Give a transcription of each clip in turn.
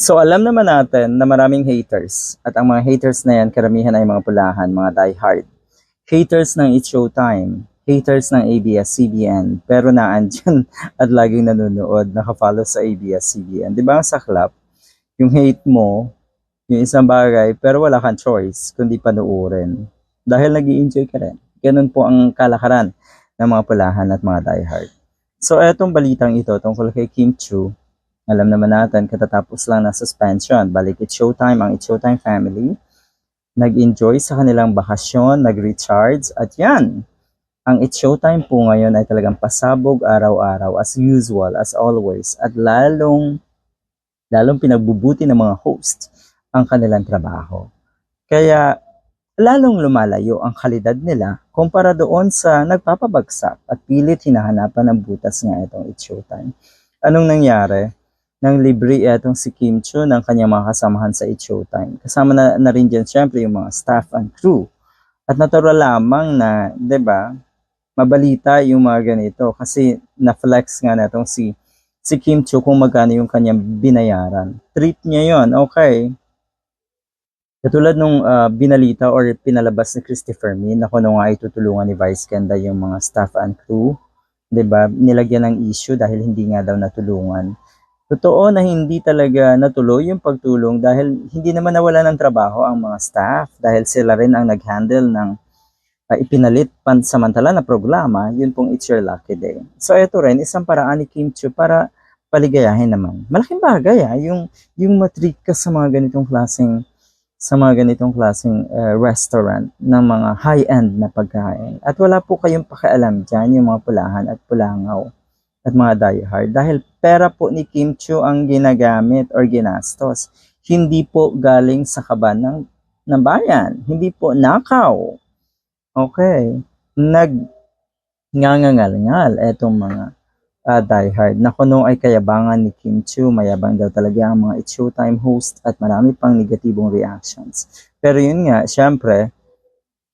So alam naman natin na maraming haters at ang mga haters na yan karamihan ay mga pulahan, mga diehard. Haters ng It's Showtime, haters ng ABS-CBN, pero naandyan at laging nanonood, nakafollow sa ABS-CBN. Di ba ang saklap? Yung hate mo, yung isang bagay, pero wala kang choice kundi panuorin. Dahil nag enjoy ka rin. Ganun po ang kalakaran ng mga pulahan at mga diehard. So etong balitang ito tungkol kay Kim Chu, alam naman natin, katatapos lang na suspension. Balik It's Showtime, ang It's Showtime family. Nag-enjoy sa kanilang bakasyon, nag-recharge, at yan. Ang It's Showtime po ngayon ay talagang pasabog araw-araw as usual, as always. At lalong, lalong pinagbubuti ng mga host ang kanilang trabaho. Kaya, lalong lumalayo ang kalidad nila kumpara doon sa nagpapabagsak at pilit hinahanapan ng butas nga itong It's Showtime. Anong nangyari? Nang libre etong si Kim Chu ng kanyang mga kasamahan sa It's Showtime. Kasama na, na rin dyan syempre yung mga staff and crew. At natural lamang na, ba mabalita yung mga ganito kasi na-flex nga natong si si Kim Chu kung magkano yung kanyang binayaran. Treat niya yon okay. Katulad nung ah, binalita or pinalabas ni Christopher Min na kung ano nga ay tutulungan ni Vice Ganda yung mga staff and crew, 'di ba? Nilagyan ng issue dahil hindi nga daw natulungan. Totoo na hindi talaga natuloy yung pagtulong dahil hindi naman nawala ng trabaho ang mga staff dahil sila rin ang nag-handle ng uh, ipinalit pansamantala na programa, yun pong It's Your Lucky Day. So ito rin, isang paraan ni Kim Chu para paligayahin naman. Malaking bagay ah, yung, yung matreat ka sa mga ganitong klaseng sa mga ganitong klaseng uh, restaurant ng mga high-end na pagkain. At wala po kayong pakialam dyan, yung mga pulahan at pulangaw at mga diehard dahil pera po ni Kim Chu ang ginagamit or ginastos. Hindi po galing sa kaban ng, ng bayan. Hindi po nakaw. Okay. Nag ngangangal-ngal etong mga uh, diehard na kuno ay kayabangan ni Kim Chu. Mayabang daw talaga ang mga It's Showtime host at marami pang negatibong reactions. Pero yun nga, syempre,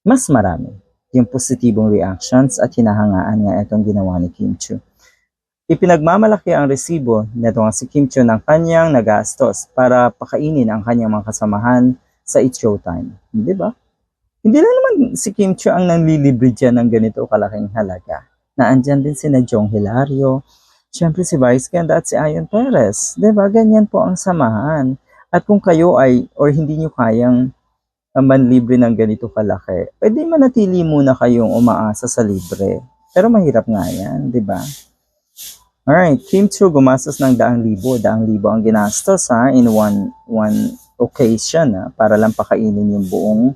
mas marami yung positibong reactions at hinahangaan nga itong ginawa ni Kim Chu. Ipinagmamalaki ang resibo nito nga si Kim Chu ng kanyang nagastos para pakainin ang kanyang mga kasamahan sa It's Showtime. Di ba? Hindi na naman si Kim Chu ang nanlilibre dyan ng ganito kalaking halaga. Naandyan din si na Jong Hilario, syempre si Vice Ganda at si Ayon Perez. Di ba? Ganyan po ang samahan. At kung kayo ay, or hindi nyo kayang uh, manlibre ng ganito kalaki, pwede manatili muna kayong umaasa sa libre. Pero mahirap nga yan, di ba? Alright, Kim Chu gumastos ng daang libo. Daang libo ang ginastos ha, in one, one occasion ha, para lang pakainin yung buong,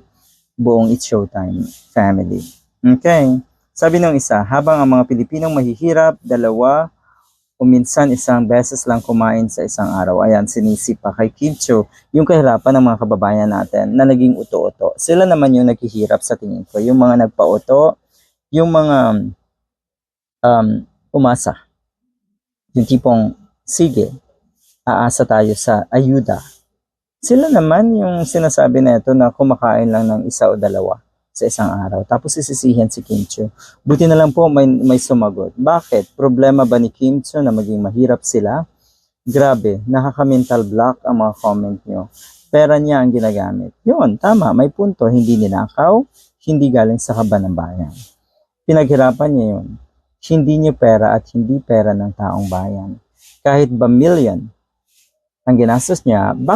buong It's Showtime family. Okay. Sabi ng isa, habang ang mga Pilipinong mahihirap, dalawa o minsan isang beses lang kumain sa isang araw. Ayan, sinisip pa kay Kim Chu yung kahirapan ng mga kababayan natin na naging uto-uto. Sila naman yung naghihirap sa tingin ko. Yung mga nagpa-uto, yung mga um, umasa yung tipong, sige, aasa tayo sa ayuda. Sila naman yung sinasabi na ito na kumakain lang ng isa o dalawa sa isang araw. Tapos sisisihin si Kim Chu. Buti na lang po may, may sumagot. Bakit? Problema ba ni Kim Chu na maging mahirap sila? Grabe, nakaka-mental block ang mga comment nyo. Pera niya ang ginagamit. Yun, tama, may punto. Hindi ninakaw, hindi galing sa kaban ng bayan. Pinaghirapan niya yun hindi niyo pera at hindi pera ng taong bayan. Kahit ba million ang ginastos niya,